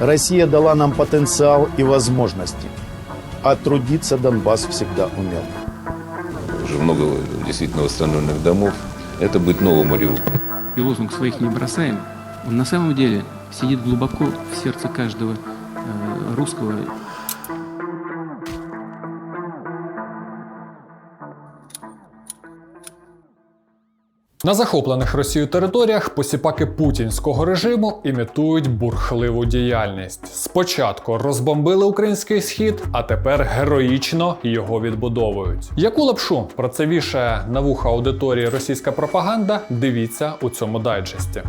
Россия дала нам потенциал и возможности, а трудиться Донбасс всегда умел. Уже много действительно восстановленных домов. Это будет новый Мариуполь. И лозунг «своих не бросаем», он на самом деле сидит глубоко в сердце каждого э, русского На захоплених Росією територіях посіпаки путінського режиму імітують бурхливу діяльність. Спочатку розбомбили український схід, а тепер героїчно його відбудовують. Яку лапшу про це вішає на вуха аудиторії російська пропаганда? Дивіться у цьому дайджесті.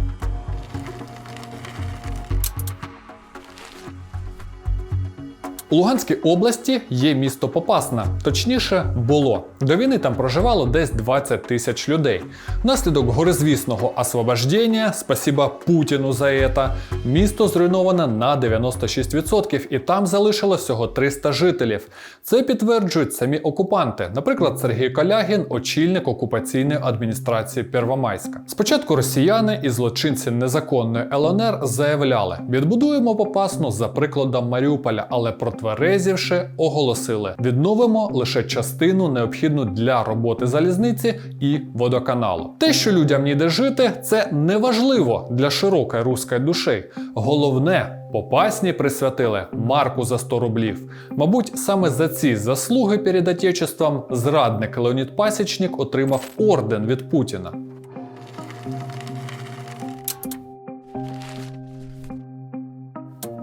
У Луганській області є місто Попасна, точніше було. До війни там проживало десь 20 тисяч людей. Внаслідок горизвісного освобождення, спасіба Путіну за це, місто зруйноване на 96% і там залишилось всього 300 жителів. Це підтверджують самі окупанти. Наприклад, Сергій Калягін, очільник окупаційної адміністрації Первомайська. Спочатку росіяни і злочинці незаконної ЛНР заявляли: відбудуємо Попасну за прикладом Маріуполя, але протверезівши, оголосили: відновимо лише частину необхідну для роботи залізниці і водоканалу. Те, що людям ніде жити, це не важливо для широкої руської душі. Головне, Попасні присвятили марку за 100 рублів. Мабуть, саме за ці заслуги перед Отечеством зрадник Леонід Пасічник отримав орден від Путіна.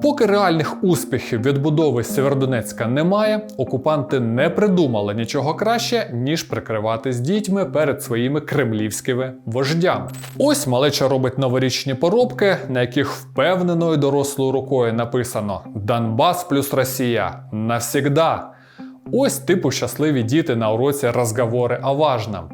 Поки реальних успіхів відбудови Сєвєродонецька немає, окупанти не придумали нічого краще, ніж прикриватись дітьми перед своїми кремлівськими вождями. Ось малеча робить новорічні поробки, на яких впевненою дорослою рукою написано Донбас плюс Росія навсігда. Ось типу щасливі діти на уроці розговори о важном.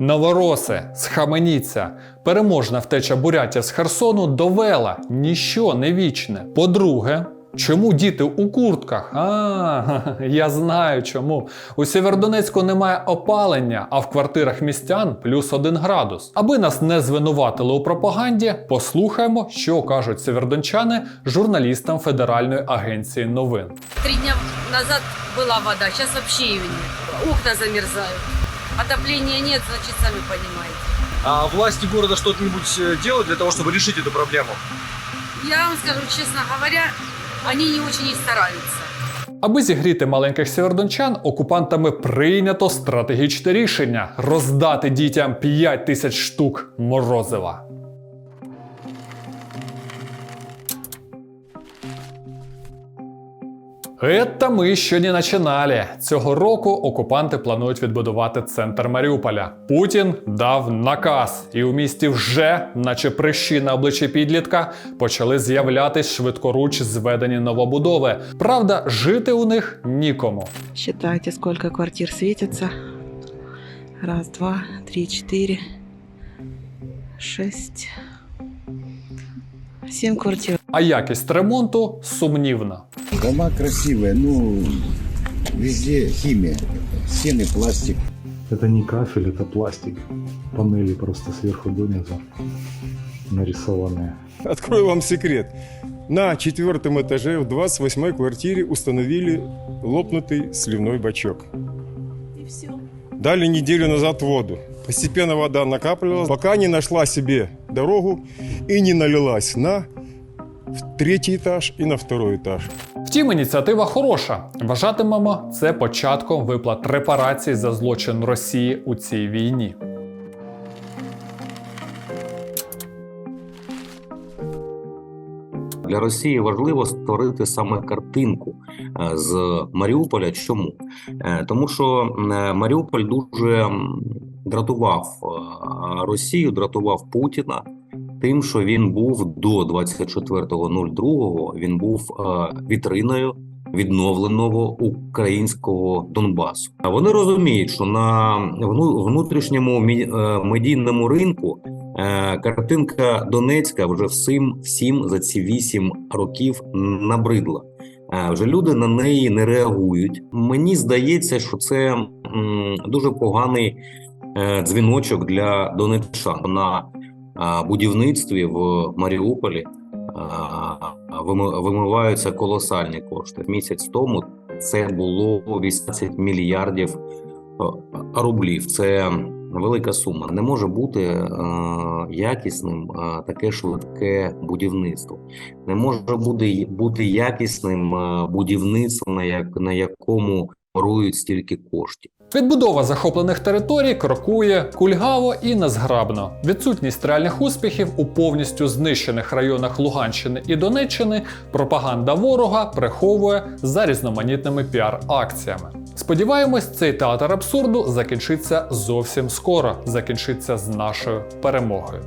Новороси, схаменіться, переможна втеча Бурятія з Херсону довела ніщо не вічне. По-друге, чому діти у куртках? А, я знаю чому. У Сєвєродонецьку немає опалення, а в квартирах містян плюс один градус. Аби нас не звинуватили у пропаганді, послухаємо, що кажуть сєвєродончани журналістам Федеральної агенції новин. Три дня назад была вода, сейчас вообще ее нет. Окна замерзают. Отопления нет, значит, сами понимаете. А власти города что-нибудь э, делают для того, чтобы решить эту проблему? Я вам скажу, честно говоря, они не очень и стараются. Аби зігріти маленьких сєвєродончан, окупантами прийнято стратегічне рішення роздати дітям 5 тисяч штук морозива. Это ми ще не починали. Цього року окупанти планують відбудувати центр Маріуполя. Путін дав наказ, і у місті вже, наче прищі на обличчі підлітка, почали з'являтись швидкоруч зведені новобудови. Правда, жити у них нікому. Считайте, сколько квартир светится. Раз, два, три, четыре, шесть, семь квартир. А якість ремонту сумнівна. Дома красивые, ну, везде химия. Стены пластик. Это не кафель, это пластик. Панели просто сверху донизу нарисованные. Открою вам секрет. На четвертом этаже в 28 квартире установили лопнутый сливной бачок. И все. Дали неделю назад воду. Постепенно вода накапливалась, пока не нашла себе дорогу и не налилась на в третий этаж и на второй этаж. Втім, ініціатива хороша. Вважатимемо це початком виплат репарацій за злочин Росії у цій війні. Для Росії важливо створити саме картинку е, з Маріуполя. Чому? Е, Тому що е, Маріуполь дуже дратував Росію, дратував Путіна тим, що він був до 24.02, він був е, вітриною відновленого українського Донбасу. А вони розуміють, що на внутрішньому е, медійному ринку Е, Картинка Донецька вже всім, всім за ці вісім років набридла. Вже люди на неї не реагують. Мені здається, що це дуже поганий дзвіночок для донеччан на будівництві в Маріуполі. вимиваються колосальні кошти. Місяць тому це було 18 мільярдів рублів. Це велика сума. Не може бути якісним таке швидке будівництво. Не може бути, бути якісним будівництво, на, як, на якому орують стільки коштів. Відбудова захоплених територій крокує кульгаво і незграбно. Відсутність реальних успіхів у повністю знищених районах Луганщини і Донеччини пропаганда ворога приховує за різноманітними піар-акціями. Сподіваємось, цей театр абсурду закінчиться зовсім скоро, закінчиться з нашою перемогою.